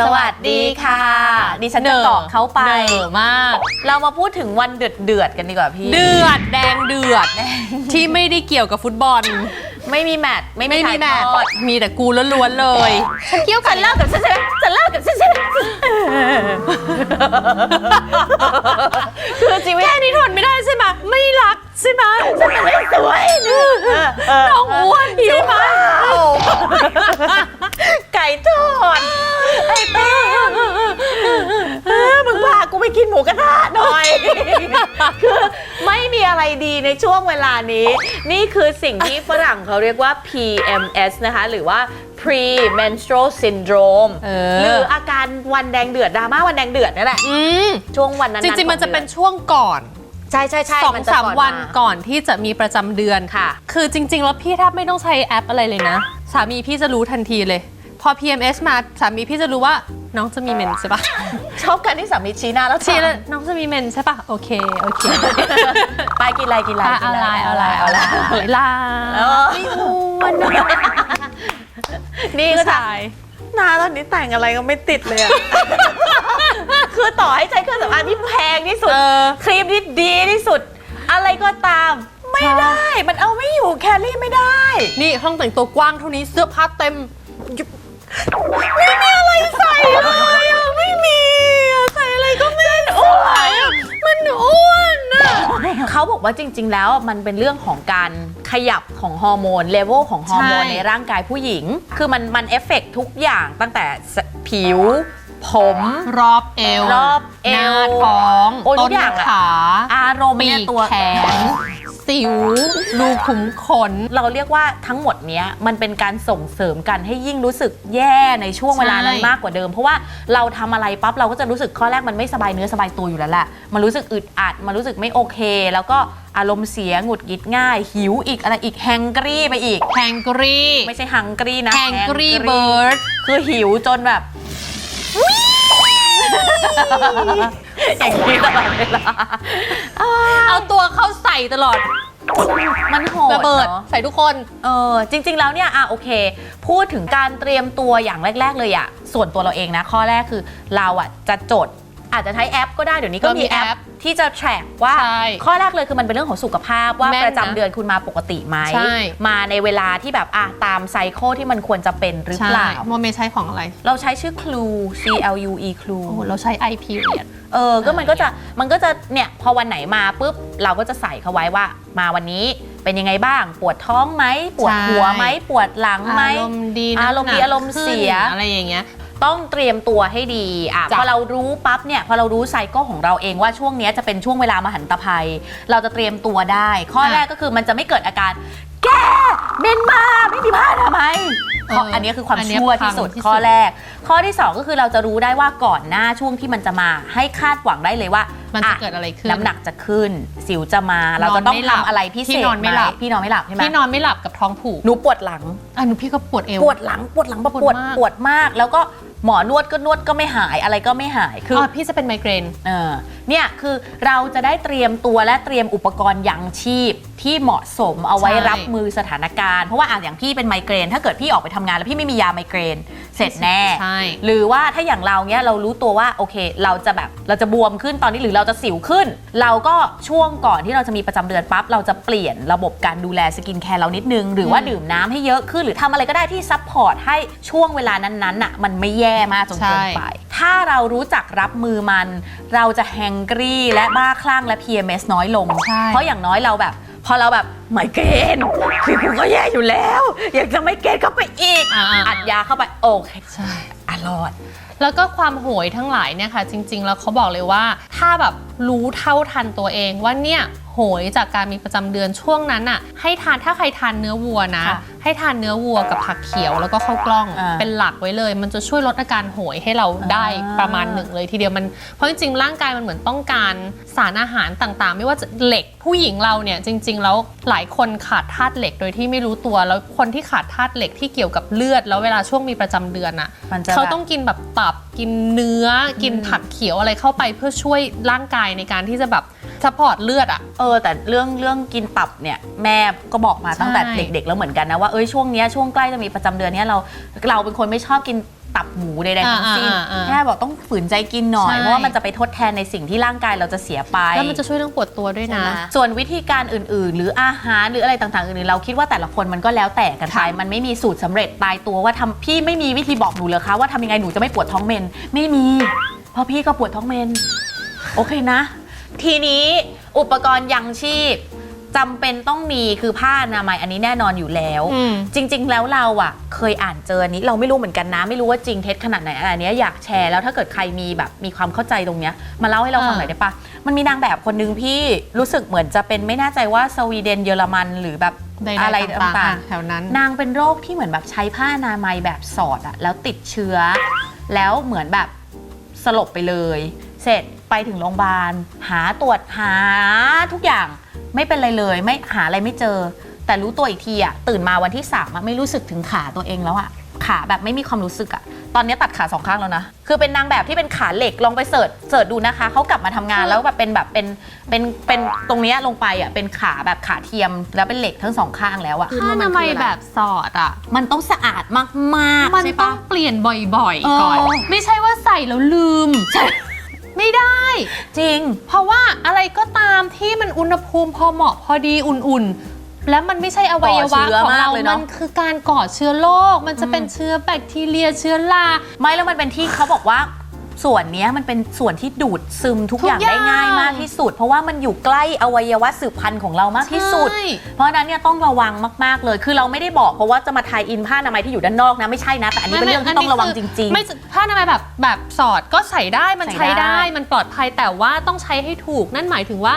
สวัสดีค่ะ ดิฉันจะเกาะเขาไป เหนื่อยมาก เรามาพูดถึงวันเดือดเดือดๆกันดีกว่าพี่ เดือดแดงเดือด ที่ไม่ได้เกี่ยวกับฟุตบอล ไม่มีแมตช์ไม่มีไม่มีถ่ายแมตช์ทอดมีแต่กูล้วนๆเลย ฉันเกี่ยวกัฉันนเล่ากับฉันใช่ไหมฉันเล่ากับฉันใช่ไหมคือชีวิตแค่นี้ทนไม่ได้ใช่ไหมไม่รักใช่ไหมฉันไม่สวยน้องอ้วนใช่ไหมไอะไรดีในช่วงเวลานี้ นี่คือสิ่งที่ฝรั่งเขาเรียกว่า PMS นะคะ หรือว่า pre-menstrual syndrome เอหรือออาการวันแดงเดือดดราม่าวันแดงเดือดนี่แหละ อืมช่วงวันนั้นจๆริงๆ มันจะขอเป็นดือช่วงก่อนใช่ใช่ใช่สองจะสามก่วันมาก่อนที่จะมีประจำเดือนค่ะ คือจริง ๆ แล้วพี่แทบไม่ต้องใช้แอปอะไรเลยนะ สามีพี่จะรู้ทันทีเลย พอ PMS มาสามีพี่จะรู้ว่าน้องจะมีเมนใช่ปะชอบการที่สามีชี้หน้าแล้วชี้ชี้แล้วน้องจะมีเมนใช่ปะโอเคโอเคไปกินอะไรกินอะไรอะกินอะไรอะไรเอาอะไรอะไรลาเออไม่อ้วนนะนี่ผู้ก็จะชายหนาตอนนี้แต่งอะไรก็ไม่ติดเลยอะคือต่อให้ใช้เครื่องสำอางที่แพงที่สุดเออครีมที่ดีที่สุด อะไรก็ตามไม่ได้ มันเอาไม่อยู่แคลรี่ไม่ได้ นี่ห้องแต่งตัวกว้างเท่านี้เสื้อผ้าเต็ม ไม่มีอะไรใส่เลยอะไม่มีอะใส่อะไรก็ไม่อ้วนอะมันอ้วนอะเขาบอกว่าจริง ๆ แล้วมันเป็นเรื่องของการขยับของฮอร์โมนเลเวลของฮอร์โมนใช่ ในร่างกายผู้หญิง คือมันมันเอฟเฟกทุกอย่างตั้งแต่สผิว ผม รอบเอวรอบเอวหน้าท้อง โอ้ยทุต้กนอย่างอะ ขา อารมณ์ปีเนี่ยกตัวแขน สิวรูขุมขน เราเรียกว่าทั้งหมดเนี้ยมันเป็นการส่งเสริมกันให้ยิ่งรู้สึกแย่ในช่วงเวลานั้นใช่ มากกว่าเดิม เพราะว่าเราทำอะไรปั๊บเราก็จะรู้สึกข้อแรกมันไม่สบายเนื้อสบายตัวอยู่แล้วแหละมันรู้สึกอึดอัดมันรู้สึกไม่โอเค แล้วก็อารมณ์เสียหงุดหงิดง่าย หิวอีกอะไรอีกแฮงกรีไปอีก แฮงกรี ไม่ใช่ฮังกรีนะแฮงกรีเบิร์ดคือหิวจนแบบ อย่างนี้ตลอดเวลาเอาตัวเข้าใส่ตลอด มันโหดระเบิดนอะ ใส่ทุกคน เออจริง ๆ แล้วเนี่ยอะโอเค พูดถึงการเตรียมตัวอย่างแรก ๆ เลยอะส่วนตัวเราเองนะ ข้อแรกคือเราอะจะจด อาจจะใช้แอปก็ได้เดี๋ยวนี้ก็ก็มีมีแอแอปปที่จะ track ว่าใช่ข้อแรกเลยคือมันเป็นเรื่องของสุขภาพว่าแม่นนะประจำเดือนคุณมาปกติไหมใช่มาในเวลาที่แบบอะตามไซโคลที่มันควรจะเป็นหรือใช่เปล่าโมเมใช้ของอะไร เราใช้ชื่อ Clue C L U E Clue โอ้โหเราใช้ i period เออ ก็มันก็จะมันก็จะเนี่ยพอวันไหนมาปุ๊บเราก็จะใส่เขาไว้ว่ามาวันนี้เป็นยังไงบ้าง ปวดท้องไหมปวดใช่หัวไหมปวดหลังไหมอารมณ์ดีอารมณ์ดีน้ำหนักอารมณ์เสียขึ้นอะไรอย่างเงี้ย ต้องเตรียมตัวให้ดีอะจ้ะพอเรารู้ปั๊บเนี่ยพอเรารู้ไซเคิลของเราเองว่าช่วงเนี้ยจะเป็นช่วงเวลามหันตภัย เราจะเตรียมตัวได้ ข้อแรกก็คือมันจะไม่เกิดอาการ แกเบนมาไม่มีผ้าทำไมยเอออัอันนี้คือความอันเนี้ยชั่วที่สุดพังที่สุด ข้อแรก ข้อที่สองก็คือเราจะรู้ได้ว่าก่อนหน้าช่วงที่มันจะมาให้คาดหวังได้เลยว่ามันจะอ่ เกิดอะไรขึ้น น้ำหนักจะขึ้น สิวจะมา เราจะต้องนอนไม่หลับทำอะไรพิเศษพี่นอนไม่หลับ พี่นอนไม่หลับใช่ไหมพี่นอนไม่หลับกับท้องผูกหนูปวดหลัง อะหนูพี่ก็ปวดเอว ปวดหลังปวดหลังแบบปปววดดมาก ปวดมาก แล้วก็ หมอนวดก็นวดก็ไม่หายอะไรก็ไม่หายคืออ๋ออพี่จะเป็นไมเกรน เออเนี่ยคือเราจะได้เตรียมตัวและเตรียมอุปกรณ์ยังชีพที่เหมาะสมเอาไว้ใช่ รับมือสถานการณ์ เพราะว่าอะอย่างพี่เป็นไมเกรน ถ้าเกิดพี่ออกไปทำงานแล้วพี่ไม่มียาไมเกรน เสร็จแน่ ใช่ หรือว่าถ้าอย่างเราเนี้ยเรารู้ตัวว่าโอเค เราจะแบบเราจะบวมขึ้นตอนนี้หรือเราจะสิวขึ้น เราก็ช่วงก่อนที่เราจะมีประจำเดือนปั๊บเราจะเปลี่ยนระบบการดูแลสกินแคร์เรานิดนึง หรือว่าอืมดื่มน้ำให้เยอะขึ้น หรือทำอะไรก็ได้ที่ซัพพอร์ตให้ช่วงเวลานั้นๆน่ะมันไม่แย่มากจนเกินไป ถ้าเรารู้จักรับมือมัน เราจะแฮงกรีและบ้าคลั่งและ PMS น้อยลง ใช่ เพราะอย่างน้อยเราแบบ พอเราแบบไมเกรนคือกูก็แย่อยู่แล้ว อยากจะไม่เกรนเข้าไปอีก อ่าๆ อัดยาเข้าไปโอเคใช่อรอด แล้วก็ความโหยทั้งหลายเนี่ยค่ะ จริง ๆ แล้วเขาบอกเลยว่า ถ้าแบบ รู้เท่าทันตัวเองว่าเนี่ยโหยจากการมีประจำเดือนช่วงนั้นอะให้ทานถ้าใครทานเนื้อวัวนะ ค่ะให้ทานเนื้อวัวกับผักเขียวแล้วก็ข้าวกล้องอ่าเป็นหลักไว้เลย มันจะช่วยลดอาการโหยให้เราได้อ่า ประมาณหนึ่งเลยทีเดียวมันเพราะจริงๆร่างกายมันเหมือนต้องการสารอาหารต่างๆ ไม่ว่าจะเหล็กผู้หญิงเราเนี่ยจริง ๆ แล้วหลายคนขาดธาตุเหล็กโดยที่ไม่รู้ตัวแล้วคนที่ขาดธาตุเหล็กที่เกี่ยวกับเลือด แล้วเวลาช่วงมีประจำเดือนอะมันจะเขาแบบ ต้องกินแบบตับ กินเนื้ออกินผักเขียวอะไรเข้าไปเพื่อช่วยร่างกายในการที่จะแบบซัพพอร์ตเลือดอะ เออแต่เรื่องเรื่องกินตับเนี่ยแม่ก็บอกมาตั้งแต่ใช่ เด็ก ๆ แล้วเหมือนกันนะว่าเอ้ยช่วงเนี้ยช่วงใกล้จะมีประจำเดือนเนี้ยเราเราเป็นคนไม่ชอบกิน ตับหมูใดๆทั้งสิ้นอ่าอ่าอ่า แค่บอกต้องฝืนใจกินหน่อยใช่เพราะว่ามันจะไปทดแทนในสิ่งที่ร่างกายเราจะเสียไป แล้วมันจะช่วยเรื่องปวดตัวด้วยนะ ส่วนวิธีการอื่นๆ หรืออาหารหรืออะไรต่างๆอื่นๆเราคิดว่าแต่ละคนมันก็แล้วแต่กันไปค่ะมันไม่มีสูตรสำเร็จตายตัวว่าทำพี่ไม่มีวิธีบอกหนูเลยคะว่าทำยังไงหนูจะไม่ปวดท้องเมนไม่มี เพราะพี่ก็ปวดท้องเมน โอเคนะ ทีนี้อุปกรณ์ยังชีพ จำเป็นต้องมีคือผ้าอนามัยอันนี้แน่นอนอยู่แล้ว อืม จริง ๆ แล้วเราอะเคยอ่านเจออันนี้เราไม่รู้เหมือนกันนะ ไม่รู้ว่าจริงเท็จขนาดไหนอันเนี้ยอยากแชร์แล้วถ้าเกิดใครมีแบบมีความเข้าใจตรงเนี้ยมาเล่าให้เราฟังหน่อยได้ปะมันมีนางแบบคนนึงพี่รู้สึกเหมือนจะเป็นไม่แน่ใจว่าสวีเดนเยอรมันหรือแบบใดๆอะไรต่างๆต่าอะงแถวนั้นๆนางเป็นโรคที่เหมือนแบบใช้ผ้าอนามัยแบบสอดอะแล้วติดเชื้อ แล้วเหมือนแบบสลบไปเลย เสร็จไปถึงโรงพยาบาล หาตรวจหาทุกอย่าง ไม่เป็นไรเลยไม่หาอะไรไม่เจอ แต่รู้ตัวอีกทีอะตื่นมาวันที่สามอะไม่รู้สึกถึงขาตัวเองแล้วอะขาแบบไม่มีความรู้สึกอะตอนนี้ตัดขาสองข้างแล้วนะ คือเป็นนางแบบที่เป็นขาเหล็กลองไปเสิร์ชเสิร์ชดูนะคะเขากลับมาทำงานแล้วแบบเป็นแบบเป็นเป็นเป็นตรงเนี้ยลงไปอะเป็นขาแบบขาเทียมแล้วเป็นเหล็กทั้งสองข้างแล้วอะผ้าอนามัยแบบสอดอะมันต้องสะอาดมากๆมันใช่ต้อปะงเปลี่ยนบ่อยๆก่อนเออไม่ใช่ว่าใส่แล้วลืมใช่ ไม่ได้ จริง เพราะว่าอะไรก็ตามที่มันอุณหภูมิพอเหมาะพอดีอุ่นๆ แล้วมันไม่ใช่อวัยวะก่อเชื้อของมากเราเลยเนอะมันคือการก่อเชื้อโรค มันจะเป็นเชื้อแบคทีเรีย เชื้อรา ไม่แล้วมันเป็นที่เขาบอกว่า ส่วนเนี้ยมันเป็นส่วนที่ดูดซึมทุกทุกอย่างอย่างได้ง่ายมากที่สุด เพราะว่ามันอยู่ใกล้อวัยวะสืบพันธุ์ของเรามากที่สุด ใช่ เพราะฉะนั้นเนี่ยต้องระวังมาก ๆ เลย คือเราไม่ได้บอกเพราะว่าจะมาทายอินผ้าอนามัยที่อยู่ด้านนอกนะ ไม่ใช่นะ แต่อันนี้เป็นเรื่องที่ต้องระวังจริงไม่ผ้าอนามัยแบบแบบสอดก็ใส่ได้มันใส่ใช้ได้ ได้ มันปลอดภัยแต่ว่าต้องใช้ให้ถูก นั่นหมายถึงว่า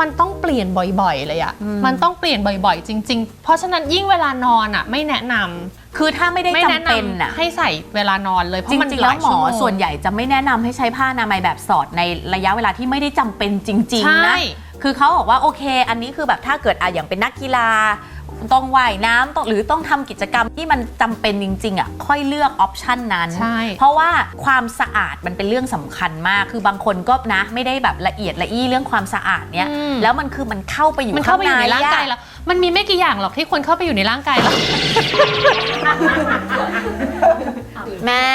มันต้องเปลี่ยนบ่อยๆเลยอะอืมมันต้องเปลี่ยนบ่อยๆ จริง ๆ เพราะฉะนั้นยิ่งเวลานอนอะไม่แนะนำๆ คือถ้าไม่ได้ไม่จำแนะเป็นนำน่ะให้ใส่เวลานอนเลยเพจราะมันริงๆ แล้วหมอายชั่โง ส่วนใหญ่จะไม่แนะนำให้ใช้ผ้าอนามัยแบบสอดในระยะเวลาที่ไม่ได้จำเป็นจริงใช่ๆนะ คือเขาบอกว่าโอเค อันนี้คือแบบถ้าเกิดอะอย่างเป็นนักกีฬา ต้องว่ายน้ำต้องหรือต้องทำกิจกรรมที่มันจำเป็นจริงๆอะค่อยเลือกออปชันนั้น ใช่ เพราะว่าความสะอาดมันเป็นเรื่องสำคัญมาก คือบางคนก็นะไม่ได้แบบละเอียดละอี้เรื่องความสะอาดเนี่ยอืม แล้วมันคือมันเข้าไปอยู่มันเข้าไปอยู่ในร่างกายอะแล้ว มันมีไม่กี่อย่างหรอกที่ควรเข้าไปอยู่ในร่างกายแล้ว แม่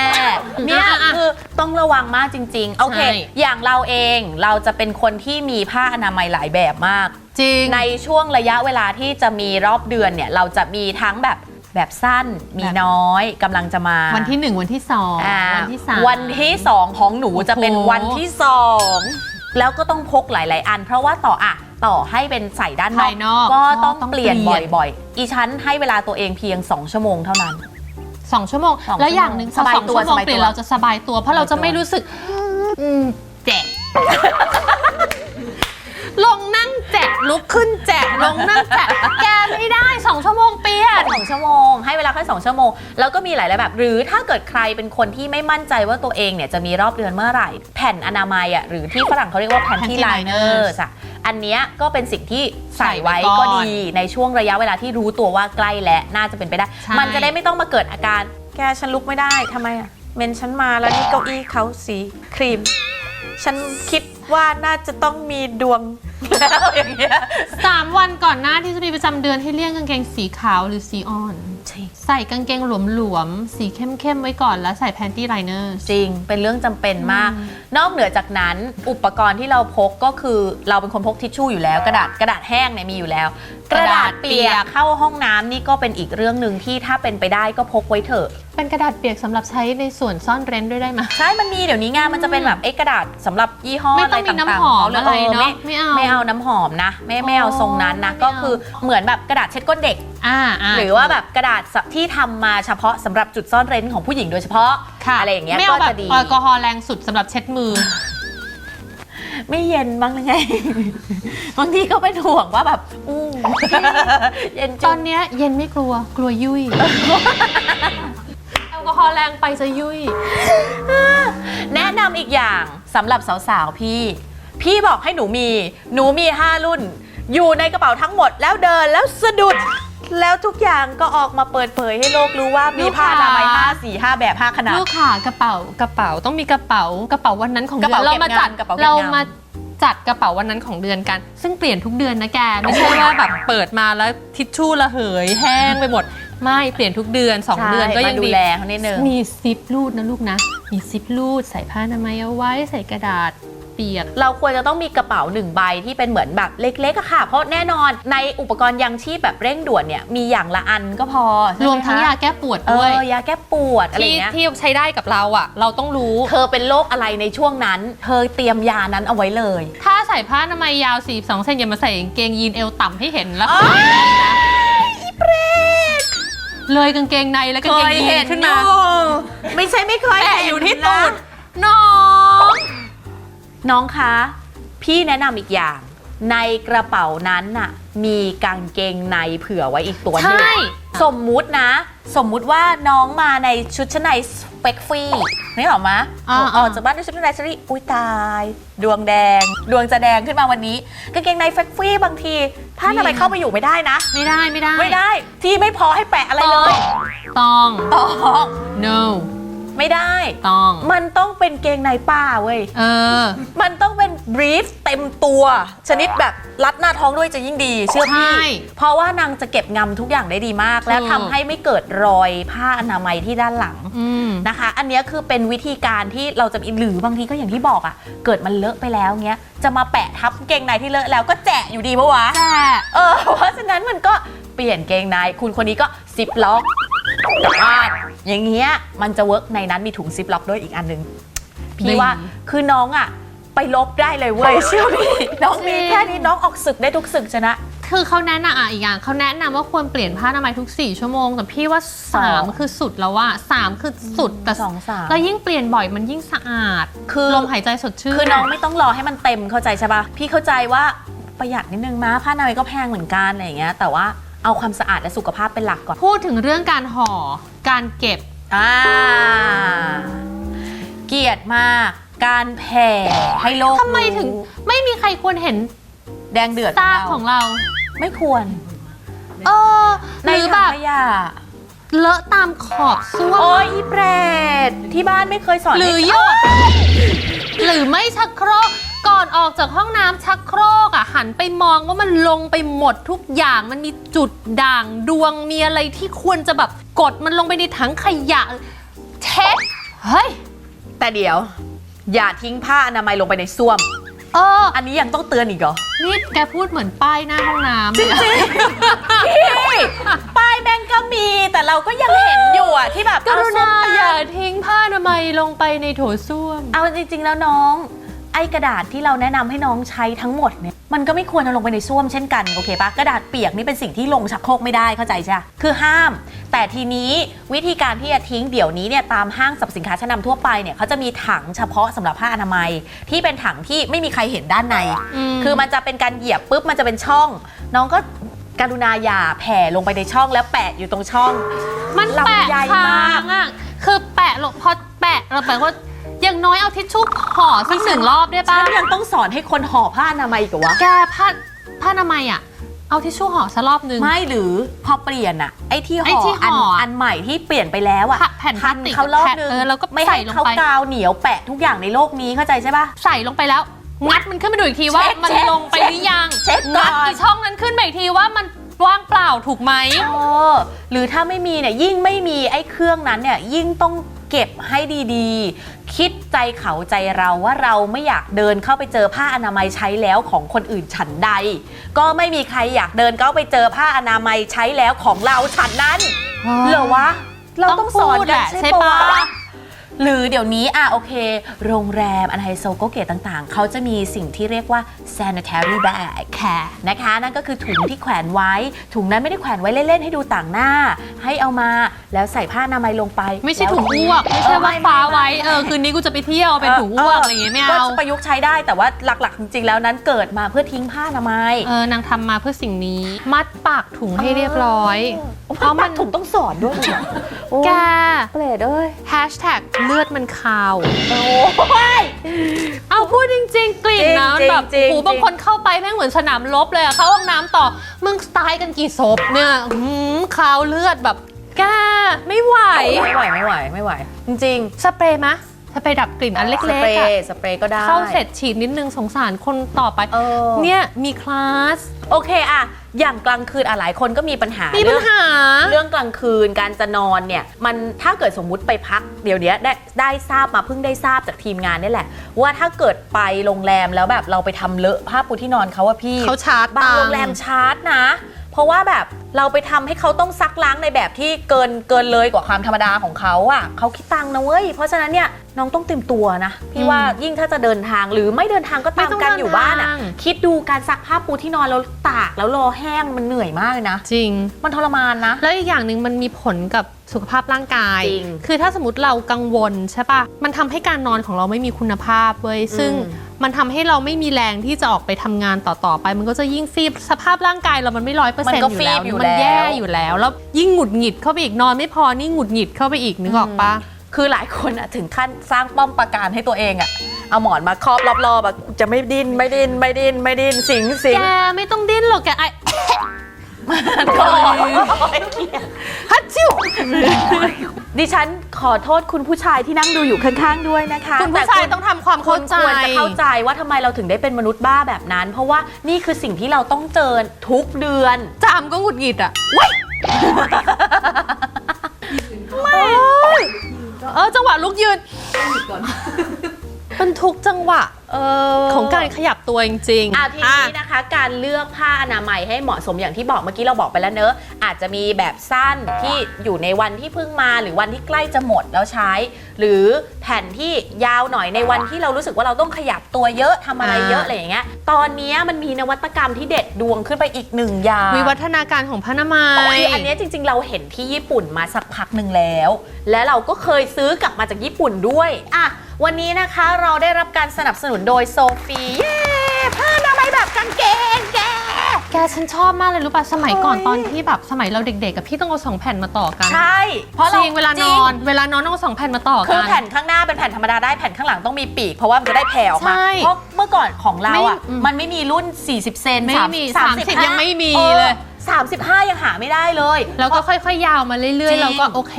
เนี่ยอะอะคือต้องระวังมากจริง ๆ โอเค ใช่ อย่างเราเองเราจะเป็นคนที่มีผ้าอนามัยหลายแบบมาก จริง ในช่วงระยะเวลาที่จะมีรอบเดือนเนี่ยเราจะมีทั้งแบบแบบสั้นมีแบบน้อยกำลังจะมาวันที่หนึ่งวันที่สองอ่าวันที่สาม วันที่สองของหนูจะเป็นโอ้โห วันที่สองแล้วก็ต้องพกหลาย ๆ อัน เพราะว่าต่ออะต่อให้เป็นใส่ด้านนอภากยนอกก็ก็ต้องต้องเปลี่ยนเปลี่ยนบ่อย ๆ อีฉันให้เวลาตัวเองเพียง 2 ชั่วโมงเท่านั้น สองชั่วโมงสองแล้วอย่างหนึ่งพสบายสองตัวชั่วโมงสบายตัวเปลี่ยนเราจะสบายตัว เพราะเราจะไม่รู้สึกอืมแจก นั่งแจกแกไม่ได้สองชั่วโมงเปลี่ยนสองชั่วโมง ให้เวลาแค่สองชั่วโมง แล้วก็มีหลายๆแบบ หรือถ้าเกิดใครเป็นคนที่ไม่มั่นใจว่าตัวเองเนี่ยจะมีรอบเดือนเมื่อไหร่ แผ่นอนามัยอะหรือที่ฝรั่งเขาเรียกว่าแผ่นที่ Panty ไลเนอร์ liners อะอันเนี้ยก็เป็นสิ่งที่ใส่ไว้ใส่ไว้ก่ก็อนดีในช่วงระยะเวลาที่รู้ตัวว่าใกล้และน่าจะเป็นไปได้ ใช่ มันจะได้ไม่ต้องมาเกิดอาการ แกฉันลุกไม่ได้ทำไมอะเมนฉันมาแล้วนี่เก้าอี้เขาสีครีม ฉันคิดว่าน่าจะต้องมีดวง แล้วอย่างเงี้ย สามวันก่อนหน้าที่จะมีประจำเดือนให้เลี่ยงกางเกงสีขาวหรือสีอ่อนใส่กางเกงหลวมๆ สีเข้มๆ ไว้ก่อนแล้วใส่แพนตี้ไลเนอร์ จริง เป็นเรื่องจำเป็นมาก นอกเหนือจากนั้นอุปกรณ์ที่เราพกก็คือเราเป็นคนพกทิชชู่อยู่แล้ว กระดาษกระดาษแห้งเนี่ยมีอยู่แล้วกกระระดาดาษษเปียเปียกกเข้าห้องน้ำนี่ก็เป็นอีกเรื่องหนึ่งที่ถ้าเป็นไปได้ก็พกไว้เถอะ เป็นกระดาษเปียกสำหรับใช้ในส่วนซ่อนเร้นด้วยได้ไหม ใช่มันมีเดี๋ยวนี้งานมันจะเป็นแบบไอ้กระดาษสำหรับยี่ห้อไม่อะไรต้องมีต่างๆน้ำหอมขงอะไรขงเนอะไม่ไม่เอา ไม่เอาน้ำหอมนะ ไม่ไม่เอาอ๋อทรงนั้นนะไม่เอาก็คือเหมือนแบบกระดาษเช็ดก้นเด็ก อ่าาหรือว่าแบบกระดาษที่ทำมาเฉพาะสำหรับจุดซ่อนเร้นของผู้หญิงโดยเฉพาะค่ะอะไรอย่างเงี้ยไม่ก็เอาแบจะบดีแอลกอฮอล์แรงสุดสำหรับเช็ดมือ ไม่เย็นบ้างหรือไงบางทีก็เป็นห่วงว่าแบบอู้เย็นตจอนนเนี้ยเย็นไม่กลัวกลัวยุ่ยแอลกอฮอล์แรงไปจะยุ่ยแนะนำอีกอย่างสำหรับสาวๆพี่ พี่บอกให้หนูมี หนูมี 5 รุ่น อยู่ในกระเป๋าทั้งหมดแล้วเดินแล้วสะดุด แล้วทุกอย่างก็ออกมาเปิดเผยให้โลกรู้ว่ามีผ้าอนามัย5 4 5แบบ5ขนาด ลูกค่ะกระเป๋ากระเป๋าต้องมีกระเป๋ากระเป๋าวันนั้นของกระเดือเป๋านเรามาจัดเก็บงานกระเป๋าเก็บงานเรามาจัดกระเป๋าวันนั้นของเดือนกัน ซึ่งเปลี่ยนทุกเดือนนะแก ไม่ใช่ว่าแบบเปิดมาแล้วทิชชู่ระเหยแห้งไปหมด ไม่เปลี่ยนทุกเดือน 2 เดือนก็ยังมาดูดีแลเขานิดนึงมีซิปรูดนะลูกนะ มีซิปรูดใส่ผ้าอนามัยเอาไว้ใส่กระดาษ เปียก เราควรจะต้องมีกระเป๋าหนึ่งใบที่เป็นเหมือนแบบเล็กๆอะค่ะ เพราะแน่นอนในอุปกรณ์ยังชีพแบบเร่งด่วนเนี่ยมีอย่างละอันก็พอใช่ไหรวมทั้งคะยาแก้ปวดเอด้วย อยาแก้ปวดอะไรที่เงี้ย ที่ใช้ได้กับเราอะ เราต้องรู้ เธอเป็นโรคอะไรในช่วงนั้น เธอเตรียมยานั้นเอาไว้เลย ถ้าใส่ผ้าอนามัยยาว42เซนอย่ามาใส่กางเกงยีนเอวต่ำให้เห็นแล้วอ๋อเลยกางเกงในและกางเกงยีนขึ้นมา ไม่ใช่ไม่เคยแปะเห็นอยู่ที่นะตูด น้อง น้องคะ พี่แนะนำอีกอย่าง ในกระเป๋านั้นน่ะ มีกางเกงในเผื่อไว้อีกตัวหนึงใช่ สมมุตินะ สมมุติว่าน้องมาในชุดชั้นในสเปกฟรีนึกออกไหมอ่าออกจากบ้านด้วยชุดชั้นในสรีอุ้ยตาย ดวงแดง ดวงจะแดงขึ้นมาวันนี้กางเกงในเฟกฟรีบางทีผ้าทำไมยเข้าไปอยู่ไม่ได้นะ ไม่ได้ไม่ได้ไม่ได้ที่ไม่พอให้แปะอะไรเลย ต้อง ต้อง no ไม่ได้ ต้อง มันต้องเป็นเกงในป้าเว้ย เออ มันต้องเป็นบรีฟเต็มตัว ชนิดแบบรัดหน้าท้องด้วยจะยิ่งดี เชื่อพี่ ใช่เพราะว่านางจะเก็บงำทุกอย่างได้ดีมาก แล้วถูกทำให้ไม่เกิดรอยผ้าอนามัยที่ด้านหลังอืม นะคะ อันเนี้ยคือเป็นวิธีการที่เราจะมีหรือบางทีก็อย่างที่บอกอะ่ะ เกิดมันเลอะไปแล้วเงี้ย จะมาแปะทับเกงในที่เลอะแล้วก็แจะอยู่ดีปะวะ แต่ เออเพราะฉะนั้นมันก็เปลี่ยนเกงใน คุณคนนี้ก็ซิปล็อก กลับบ้านอย่างเงี้ยมันจะเวิร์กในนั้นมีถุงซิปล็อกด้วยอีกอันหนึงพี่ว่าคือน้องอะไปลบได้เลยเว้ยเชื่อพี่น้องมีแค่นี้น้องออกศึกได้ทุกศึกชนะ คือเขาแนะนำอะอีกอย่างเขาแนะนำว่าควรเปลี่ยนผ้าอนามัยทุก 4 ชั่วโมง แต่พี่ว่า สอง3 คือสุดแล้วว่า 3 คือสุดแต่สองสาม แล้วยิ่งเปลี่ยนบ่อยมันยิ่งสะอาด คือลมหายใจสดชื่น คือน้องไม่ต้องรอให้มันเต็มเข้าใจใช่ปะพี่เข้าใจว่าประหยัดนิดนึงนะผ้าอนามัยก็แพงเหมือนกันอะไรอย่างเงี้ยแต่ว่า เอาความสะอาดและสุขภาพเป็นหลักก่อนพูดถึงเรื่องการห่อการเก็บ อ่าเกลียดมาก การแผ่ให้โลกทำไมถึงรู้ไม่มีใครควรเห็นแดงเดือดซากของเรา ไม่ควรเออหในรือถัแบงบขยะเลอะตามขอบซ่วมโอ้ยอีเปรตที่บ้านไม่เคยสอนหรือให้หยด หรือไม่ชักโครกก่อนออกจากห้องน้ำชักโครกอะ หันไปมองว่ามันลงไปหมดทุกอย่าง มันมีจุดด่างดวงมีอะไรที่ควรจะแบบกดมันลงไปในถังขยะเช็คเฮ้ย แต่เดี๋ยว อย่าทิ้งผ้าอนามัยลงไปในส้วม เออ อันนี้ยังต้องเตือนอีกเหรอ นี่แกพูดเหมือนป้ายหน้าห้องน้ำจริงๆพี่ป้ายแบงก็มี แต่เราก็ยังเห็นอยู่อะที่แบบกรุณาเอส้มอย่าตำทิ้งผ้าอนามัยลงไปในโถส้วม เอาจริงๆแล้วน้อง ไอ้กระดาษที่เราแนะนำให้น้องใช้ทั้งหมดเนี่ยมันก็ไม่ควรเอาลงไปในส้วมเช่นกันโอเคปะกระดาษเปียกนี่เป็นสิ่งที่ลงชักโครกไม่ได้เข้าใจใช่ปะคือห้าม แต่ทีนี้วิธีการที่จะทิ้งเดี๋ยวนี้เนี่ยตามห้างสรรพสินค้าชั้นนำทั่วไปเนี่ยเขาจะมีถังเฉพาะสำหรับผ้าอนามัย ที่เป็นถังที่ไม่มีใครเห็นด้านในอืมคือมันจะเป็นการเหยียบปุ๊บมันจะเป็นช่อง น้องก็กรุณาอย่าแผ่ลงไปในช่องแล้วแปะอยู่ตรงช่อง มันแปะลำใหญ่ค้ามากงอะคือแปะลงพอแปะเราแปะว่า อย่างน้อยเอาทิชชู่ห่อสักหนึ่งรอบได้ฉัปะนยังต้องสอนให้คนห่อผ้าอนามัยอีกับวะ แกผ้าผ้าอนามัยอะ เอาทิชชู่ห่อสักรอบหนึง ไม่หรือพอเปลี่ยนอะไอ้ที่ไอ้ห่อที่อันห่ออะอันใหม่ที่เปลี่ยนไปแล้วอะผ้าแผ่นพลาพัสนติกเขารอบแผ่นนึงเออแล้วก็ไม่ใส่ให้ลงเขาไปกาวเหนียวแปะทุกอย่างในโลกนี้เข้าใจใช่ปะ ใส่ลงไปแล้ว งัดมันขึ้นไปดูอีกทีว่าเช็คมันเช็คลงไปหรือยังเช็คก่อนงัดที่ช่องนั้นขึ้นไปอีกทีว่ามันว่างเปล่าถูกไหม เออหรือถ้าไม่มีเนี่ยยิ่งไม่มีไอ้เครื่องนั้นเนี่ยยิ่งต้องเก็บให้ดีๆ คิดใจเขาใจเราว่าเราไม่อยากเดินเข้าไปเจอผ้าอนามัยใช้แล้วของคนอื่นฉันใด ก็ไม่มีใครอยากเดินเข้าไปเจอผ้าอนามัยใช้แล้วของเราฉันนั้นเหรอวะ เราต้องสอนพูดกัแหนละใช่ใช่ปะปะวะ หรือเดี๋ยวนี้อะโอเค โรงแรมอันไฮโซโกเกตต่างๆ เขาจะมีสิ่งที่เรียกว่า sanitary bag ค่ะนะคะ นั่นก็คือถุงที่แขวนไว้ ถุงนั้นไม่ได้แขวนไว้เล่น ๆ ให้ดูต่างหน้า ให้เอามาแล้วใส่ผ้าอนามัยลงไปไม่ใช่แล้วถุงอ้วก ไม่ใช่ว่าเออฟ้าม่ไว้ เออ คืนนี้กูจะไปเที่ยวเป็นถุงอ้วกอะไรอย่างเงี้ยไม่ก็เอา ประยุกต์ใช้ได้แต่ว่าหลักๆ จริงๆ แล้วนั้นเกิดมาเพื่อทิ้งผ้าอนามัย เออ นางทำมาเพื่อสิ่งนี้ มัดปากถุงให้เรียบร้อย เพราะมันถุงต้องสอนด้วยเหรอโอ้แกเปรตเอ้ย แฮชแท็กเลือดมันคาว โอ้ย เอาพูดจริง ๆ กลิ่นนะจริงๆแบบจริงๆโอ้โหบางคนเข้าไปแม่งเหมือนสนามรบเลยอะเข้าห้องน้ำต่อ มึงตายกันกี่ศพเนี่ยอื้อหือคาวเลือดแบบแกไม่ไหว ไม่ไหวไม่ไหวไม่ไหว จริง สเปรย์มะ สเปรย์ดับกลิ่นอันเล็สเปรกๆอะย์สเปรย์ก็ได้ เข้าเสร็จฉีดนิดนึงสงสารคนต่อไป เออ เนี่ยมีคลาส โอเคอะอย่างกลางคืนอะหลายคนก็มีปัญหามีปัญเรื่องหาเรื่องกลางคืนการจะนอนเนี่ยมันถ้าเกิดสมมุติไปพักเดี๋ยวเนี้ยได้ได้ทราบมาเพิ่งได้ทราบจากทีมงานนี่แหละ ว่าถ้าเกิดไปโรงแรมแล้วแบบเราไปทำเลอะผ้าปูที่นอนเขาว่าพี่เขาชาร์จบางตังค์โรงแรมชาร์จนะ เพราะว่าแบบเราไปทำให้เขาต้องซักล้างในแบบที่เกินเกินเลยกว่าความธรรมดาของเขาอะ่ะเขาคิดตังค์นะเว้ย เพราะฉะนั้นเนี่ยน้องต้องเต็มตัวนะพี่ว่ายิ่งถ้าจะเดินทางหรือไม่เดินทางก็ตามกันอยู่บ้านอะ่ะคิดดูการซักผ้าปูที่นอนแล้วตากแล้วรอแห้งมันเหนื่อยมากเลยนะจริง มันทรมานนะ แล้วอีกอย่างหนึ่งมันมีผลกับสุขภาพร่างกายจริงคือถ้าสมมติเรากังวลใช่ปะมันทำให้การนอนของเราไม่มีคุณภาพเว้ยซึ่งอื มมันทำให้เราไม่มีแรงที่จะออกไปทำงานต่อๆไป มันก็จะยิ่งฟีบสภาพร่างกายเรามันไม่ร้อยเปอร์มัเซ็นนต์ก็อยู่ฟีแล้วบอยู่มันแย่แล้วอยู่แล้ว แล้วยิ่งหงุดหงิดเข้าไปอีกนอนไม่พอนี่หงุดหงิดเข้าไปอีกนึกออกปะคือหลายคนอะถึงขั้นสร้างป้อมปราการให้ตัวเองอะเอาหมอนมาครอบรอบๆอะจะไม่ดิ้นไม่ดิ้นไม่ดิ้นไม่ดิ้นสิงสิงแกไม่ต้องดิ้นหรอกแกไอ ก็ฮัตชิวดิฉันขอโทษคุณผู้ชายที่นั่งดูอยู่ข้างๆด้วยนะคะคุณผู้ชายต้องทำความคุเข้าณใจควรจะเข้าใจว่าทำไมเราถึงได้เป็นมนุษย์บ้าแบบนั้น เพราะว่านี่คือสิ่งที่เราต้องเจอทุกเดือน จามก็หงุดหงิดอะเออจังหวะลุกยืนเป็นทุกจังหวะเออของการขยับตัวจริงๆอะทีนี้นะคะ การเลือกผ้าอนามัยให้เหมาะสมอย่างที่บอกเมื่อกี้เราบอกไปแล้วเนอะอาจจะมีแบบสั้นที่อยู่ในวันที่เพิ่งมาหรือวันที่ใกล้จะหมดแล้วใช้ หรือแผ่นที่ยาวหน่อยในวันที่เรารู้สึกว่าเราต้องขยับตัวเยอะทำอะไรเยอะอ่าอะไรอย่างเงี้ยตอนนี้มันมีนวัตกรรมที่เด็ดดวงขึ้นไปอีกหนึ่งอย่างวิวัฒนาการของพระนามัยคืออันเนี้ยจริง ๆ เราเห็นที่ญี่ปุ่นมาสักพักหนึ่งแล้ว และเราก็เคยซื้อกลับมาจากญี่ปุ่นด้วยอะวันนี้นะคะเราได้รับการสนับสนุนโดยโซฟีเย้ผ้าอนามัยแบบกางเกงแก แกฉันชอบมากเลยรู้ป่ะ สมัยก่อนเฮ้ย ตอนที่แบบสมัยเราเด็กๆกับพี่ต้องเอาสองแผ่นมาต่อกันใช่ เพราะจเราริงเวลานอน เวลานอนต้องเอาสองแผ่นมาต่อคืกัอนแผ่นข้างหน้าเป็นแผ่นธรรมดาได้แผ่นข้างหลังต้องมีปีก เพราะว่ามันจะได้แผ่ออกมา ใช่เพราะเมื่อก่อนของเราอะไม่อืมมันไม่มีรุ่น 40 เซนไม่มีสา30 ยังไม่มีออเลย 35 ยังหาไม่ได้เลย แล้วก็ค่อยๆ ยาวมาเรื่จริอยงๆแล้วก็โอเค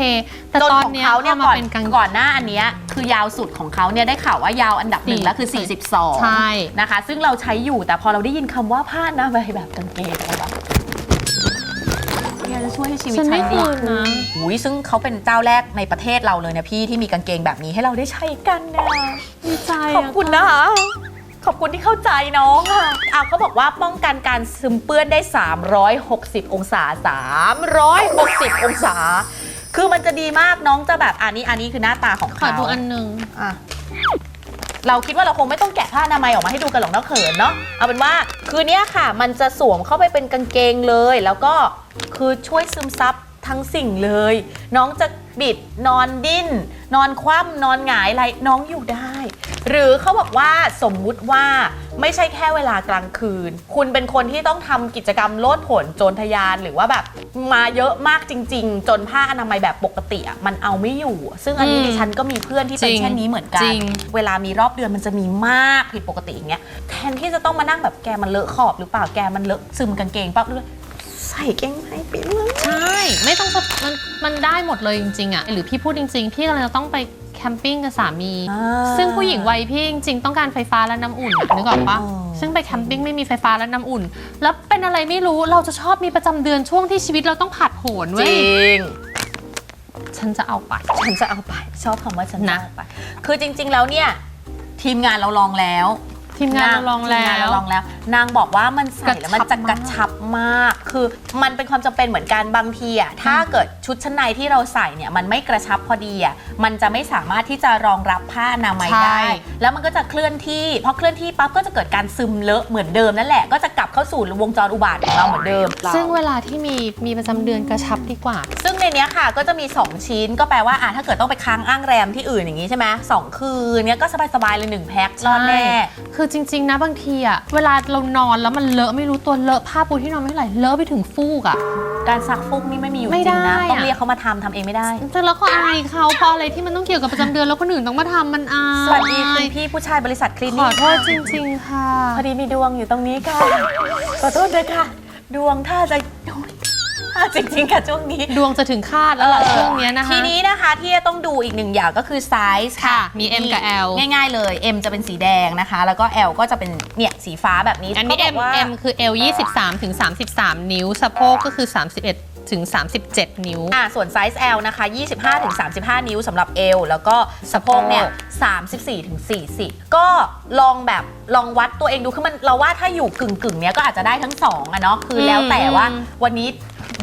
แต่จนตอนของเนี้ยเขาเนี่ยพอมาก่อนเป็นกาง ก่อนหน้าอันเนี้ยคือยาวสุดของเขาเนี่ยได้ข่าวว่ายาวอันดับหนึ่งสี่แล้วคือ 42ใช่ นะคะ ซึ่งเราใช้อยู่แต่พอเราได้ยินคำว่าผ้าหนะใบแบบกางเกงเราแบบเนี่ยจะช่วยให้ชีวิตฉันฉัไม่นดีคืนขึ้นนะ อุ้ยซึ่งเขาเป็นเจ้าแรกในประเทศเราเลยนะพี่ที่มีกางเกงแบบนี้ให้เราได้ใช้กันนะดีใจขอบคุณนะคะ ขอบคุณที่เข้าใจน้องค่ะอะเขาบอกว่าป้องกันการซึมเปื้อนได้ 360 องศา 360 องศา คือมันจะดีมากน้องจะแบบอันนี้อันนี้คือหน้าตาของขอเขาดูอันหนึ่งอะเราคิดว่าเราคงไม่ต้องแกะผ้าอนามัยออกมาให้ดูกันหรอกเนาะเขินเนาะเอาเป็นว่าคือเนี้ยค่ะ มันจะสวมเข้าไปเป็นกางเกงเลย แล้วก็คือช่วยซึมซับทั้งสิ่งเลย น้องจะบิดนอนดิ้น นอนคว่ำนอนหงายอะไรน้องอยู่ได้ หรือเขาบอกว่าสมมุติว่าไม่ใช่แค่เวลากลางคืน คุณเป็นคนที่ต้องทำกิจกรรมโลดโผนโจรทยานหรือว่าแบบมาเยอะมากจริง ๆ จนผ้าอนามัยแบบปกติอะมันเอาไม่อยู่ ซึ่งอันนี้อืมดิฉันก็มีเพื่อนที่เป็นจริงเช่นนี้เหมือนกัจนริงเวลามีรอบเดือนมันจะมีมากผิดปกติอย่างเงี้ยแทนที่จะต้องมานั่งแบบแกมันเลอะขอบหรือเปล่าแกมันเลอะซึมกางเกงเปล่าด้วยใส่เกงในไปเลยใช่ ไม่ต้องสะมันมันได้หมดเลยจริงๆอะหรือพี่พูดจริง ๆ พี่กำลังจะต้องไปแค มปิ้งกับสามีซึ่งผู้หญิงวัยพี่จริงๆต้องการไฟฟ้าและน้ำอุ่นอะนึกออกปะอ๋อ ซึ่งไปแคมปิ้งไม่มีไฟฟ้าและน้ำอุ่น แล้วเป็นอะไรไม่รู้เราจะชอบมีประจำเดือนช่วงที่ชีวิตเราต้องผัดโผนจเว้ยริง ฉันจะเอาไป ฉันจะเอาไปชอบคำว่าฉันจะนะ เอาไป คือจริง ๆ แล้วเนี่ย ทีมงานเราลองแล้ว ทีมงานเราลองแล้ทีมงานเราวลองแล้ว นางบอกว่ามันใส่แล้วมันจะกกระระชัชับบมาก คือมันเป็นความจำเป็นเหมือนกันบางทีอะถ้าเกิดชุดชั้นในที่เราใส่เนี่ยมันไม่กระชับพอดีอะมันจะไม่สามารถที่จะรองรับผ้าอนามัยใช่ได้แล้วมันก็จะเคลื่อนที่พอเคลื่อนที่ปั๊บก็จะเกิดการซึมเลอะเหมือนเดิมนั่นแหละก็จะกลับเข้าสู่วงจรอุบาทของเราเหมือนเดิมซึ่งเวลาที่มีมีประจำเดือนกระชับดีกว่า ซึ่ง ในเนี้ยค่ะก็จะมี 2 ชิ้นก็แปลว่าอะถ้าเกิดต้องไปค้างอ้างแรมที่อื่นอย่างนี้ใช่ไหมสองคืนเนี้ยก็สบายๆเลยหนึ่งแพ็ครอดแน่ คือจริง ๆ นะบางทีอะเวลาเรานอนแล้วมันเลอะไม่รู้ตัวเลอะผ้าปูที่นอนไม่เท่าไหร่เลอะไปถึงฟูกอะ การซักฟุกนี่ไม่มีอยู่ไม่จริงนะได้อะ ต้องเรียกเขามาทำทำเองไม่ได้แต่แล้วก็อายเขาเพราะอะไรที่มันต้องเกี่ยวกับประจำเดือนแล้วคนอื่นต้องมาทำมันอายสวัสดีคุณพี่ผู้ชายบริษัทคลิขนิอกโทษจริง ๆ ค่ะ พอดีมีดวงอยู่ตรงนี้ค่ะ ขอโทษด้วยค่ะ ดวงถ้าจะโอ๊ย จริงๆ ค่ะช่วงนี้ ดวงจะถึงคาดแล้วล่ะช่วงเนี้ยนะคะ ทีนี้นะคะที่จะต้องดูอีกหนึ่งอย่างก็คือไซส์ค่ะ ค่ะมี M กับ L ง่ายๆเลย M จะเป็นสีแดงนะคะ แล้วก็ L ก็จะเป็นเนี่ยสีฟ้าแบบนี้อันนี้ เขาบ M กว่า M คือ L 23ถึง33 นิ้ว สะโพกก็คือ 31ถึง37 นิ้ว อ่าส่วนไซส์ L นะคะ 25ถึง35 นิ้วสำหรับเอวแล้วก็สะโพกเนี่ย 34ถึง40 ก็ลองแบบลองวัดตัวเองดู คือมันเราว่าถ้าอยู่กึ่งกึ่งๆเนี้ยก็อาจจะได้ทั้งสองอะเนาะ คือแล้วแต่ว่าอืมวันนี้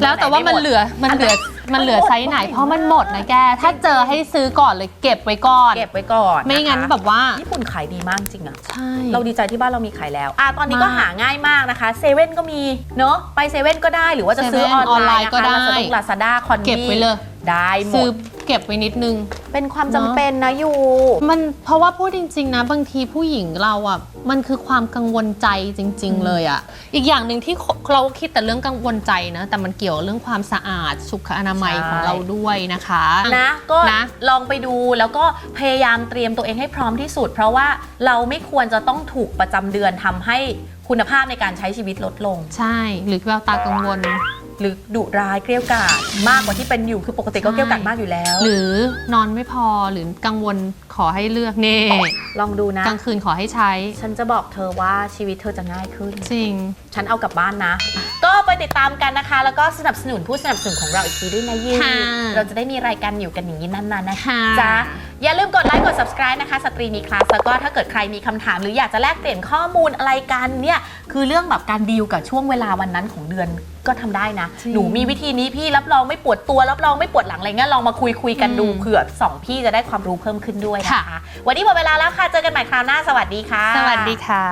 แล้วแต่ว่ามันเหลือมันเหลือมันเหลือไซส์ไหน เพราะมันหมดนะแก ถ้าเจอให้ซื้อก่อนเลยเก็บไว้ก่อน เก็บไว้ก่อนไม่งั้นนะคะแบบว่า ญี่ปุ่นขายดีมากจริงอะใช่ เราดีใจที่บ้านเรามีขายแล้วอะตอนนี้ก็มากหาง่ายมากนะคะเซเว่นก็มีเนาะไปเซเว่นก็ได้หรือว่าจะซื้อเซอเว่อนนไลน์ออนไลน์ก็นะคะได้ ลาซาด้าคอนเก็บไว้เลย ได้หมซื้อดเก็บไว้นิดนึง เป็นความจำเป็นนะยู มันเพราะว่าพูดจริง ๆ นะ บางทีผู้หญิงเราอะมันคือความกังวลใจจริง ๆ เลยอะ อีกอย่างหนึ่งที่เราคิดแต่เรื่องกังวลใจนะ แต่มันเกี่ยวกับเรื่องความสะอาดสุขอนามัยของเราด้วยนะคะนะก็นะลองไปดูแล้วก็พยายามเตรียมตัวเองให้พร้อมที่สุด เพราะว่าเราไม่ควรจะต้องถูกประจำเดือนทำให้คุณภาพในการใช้ชีวิตลดลง ใช่ หรือแววตากังวล หรือดุร้ายเกลี้ยวกล่อมมากกว่าที่เป็นอยู่คือปกติก็เกลี้ยวกล่อมมากอยู่แล้ว หรือนอนไม่พอหรือกังวลขอให้เลือกเน่ลองดูนะกลางคืนขอให้ใช้ ฉันจะบอกเธอว่าชีวิตเธอจะง่ายขึ้น จริง ฉันเอากลับบ้านนะ ก็ไปติดตามกันนะคะ แล้วก็สนับสนุนผู้สนับสนุนของเราอีกทีด้วยนะยูค่ะเราจะได้มีรายการอยู่กันอย่างนี้นานๆนะค่ะจ๊ะ อย่าลืมกดไลค์กด subscribe นะคะ สตรีมีคลาสแล้วก็ถ้าเกิดใครมีคำถาม หรืออยากจะแลกเปลี่ยนข้อมูลอะไรกันเนี่ยคือเรื่องแบบการดีลกับช่วงเวลาวันนั้นของเดือนก็ทำได้นะ จริง หนูมีวิธีนี้พี่รับรองไม่ปวดตัว รับรองไม่ปวดหลังอะไรเงี้ยลองมาคุยคุยกันดูอืมเผื่อสองพี่จะได้ความรู้เพิ่มขึ้นด้วยนะคะค่ะวันนี้หมดเวลาแล้วค่ะเจอกันใหม่คราวหน้าสวัสดีค่ะสวัสดีค่ะ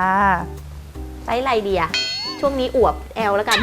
ไซส์อะไรดีอะช่วงนี้อวบแอลแล้วกัน